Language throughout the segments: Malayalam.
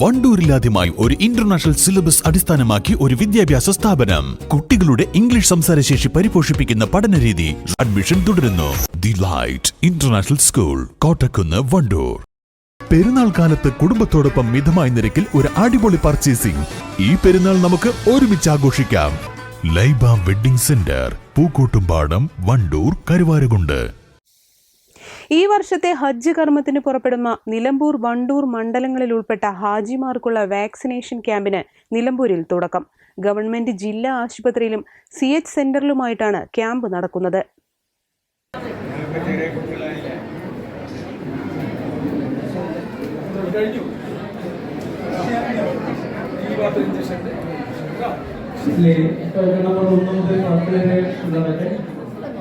വണ്ടൂരിലാദ്യമായി ഒരു ഇന്റർനാഷണൽ സിലബസ് അടിസ്ഥാനമാക്കി ഒരു വിദ്യാഭ്യാസ സ്ഥാപനം. കുട്ടികളുടെ ഇംഗ്ലീഷ് സംസാരശേഷി പരിപോഷിപ്പിക്കുന്ന പഠനരീതി അഡ്മിഷൻ തുടരുന്നു. The light international school Kottakkunnu Wandoor. പെരുന്നാൾ കാലത്ത് കുടുംബത്തോടൊപ്പം മിതമായ നിരക്കിൽ ഒരു അടിപൊളി പർച്ചേസിംഗ്. ഈ പെരുന്നാൾ നമുക്ക് ഒരുമിച്ച് ആഘോഷിക്കാം. Laiba wedding centre Pookkottumpadam Wandoor Karuvarakundu. ഈ വർഷത്തെ ഹജ്ജ് കർമ്മത്തിന് പുറപ്പെടുന്ന നിലമ്പൂർ വണ്ടൂർ മണ്ഡലങ്ങളിൽ ഉൾപ്പെട്ട ഹാജിമാർക്കുള്ള വാക്സിനേഷൻ ക്യാമ്പിന് നിലമ്പൂരിൽ തുടക്കം. ഗവൺമെന്റ് ജില്ലാ ആശുപത്രിയിലും സി എച്ച് സെന്ററിലുമായിട്ടാണ് ക്യാമ്പ് നടക്കുന്നത്.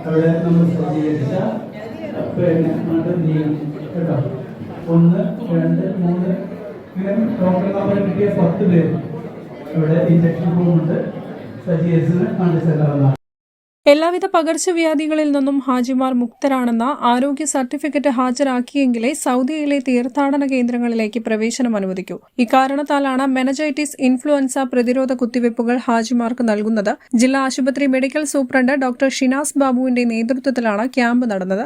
അവിടെ നമ്മൾ സജ്ജീകരിച്ച പിന്നെ നാട്ടിൽ ചെയ്യണം കേട്ടോ? ഒന്ന് രണ്ട് മൂന്ന്. ഇങ്ങനെ ഡോക്ടർ നമ്പർ കിട്ടിയ പത്ത് പേര്. ഇവിടെ ഇഞ്ചക്ഷൻ റൂമുണ്ട് സജീസിന് കാണിച്ചു എല്ലാവിധ പകർച്ചവ്യാധികളിൽ നിന്നും ഹാജിമാർ മുക്തരാണെന്ന ആരോഗ്യ സർട്ടിഫിക്കറ്റ് ഹാജരാക്കിയെങ്കിലേ സൗദിയിലെ തീർത്ഥാടന കേന്ദ്രങ്ങളിലേക്ക് പ്രവേശനം അനുവദിക്കൂ. ഇക്കാരണത്താലാണ് മെനജൈറ്റിസ് ഇൻഫ്ലുവൻസ പ്രതിരോധ കുത്തിവയ്പ്പുകൾ ഹാജിമാർക്ക് നൽകുന്നത്. ജില്ലാ ആശുപത്രി മെഡിക്കൽ സൂപ്രണ്ട് ഡോക്ടർ ഷിനാസ് ബാബുവിന്റെ നേതൃത്വത്തിലാണ് ക്യാമ്പ് നടന്നത്.